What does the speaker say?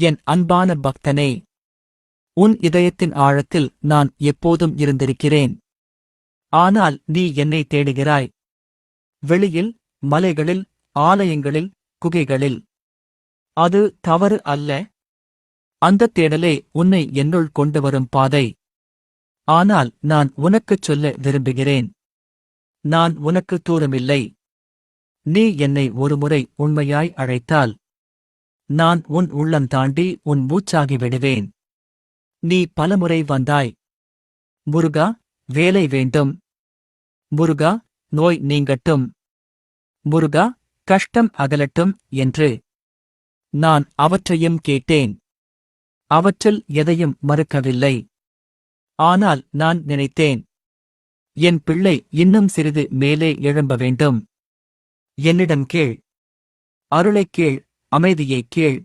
என் அன்பான பக்தனே உன் இதயத்தின் ஆழத்தில் நான் எப்போதும் இருந்திருக்கிறேன். ஆனால் நீ என்னை தேடுகிறாய். வெளியில் மலைகளில் ஆலயங்களில் குகைகளில். அது தவறு அல்ல. அந்தத் தேடலே உன்னை என்னுள் கொண்டு வரும் பாதை. ஆனால் நான் உனக்குச் சொல்ல விரும்புகிறேன். நான் உனக்கு தூரமில்லை. நீ என்னை ஒருமுறை உண்மையாய் அழைத்தால் நான் உன் உள்ளம் தாண்டி உன் மூச்சாகி விடுவேன். நீ பலமுறை வந்தாய். முருகா வேலை வேண்டும். முருகா நோய் நீங்கட்டும். முருகா கஷ்டம் அகலட்டும் என்று நான் அவற்றையும் கேட்டேன். அவற்றில் எதையும் மறுக்கவில்லை. ஆனால் நான் நினைத்தேன். என் பிள்ளை இன்னும் சிறிது மேலே எழும்ப வேண்டும். என்னிடம் கேள். அருளைக் கேள். அமைதியைக் கேள்.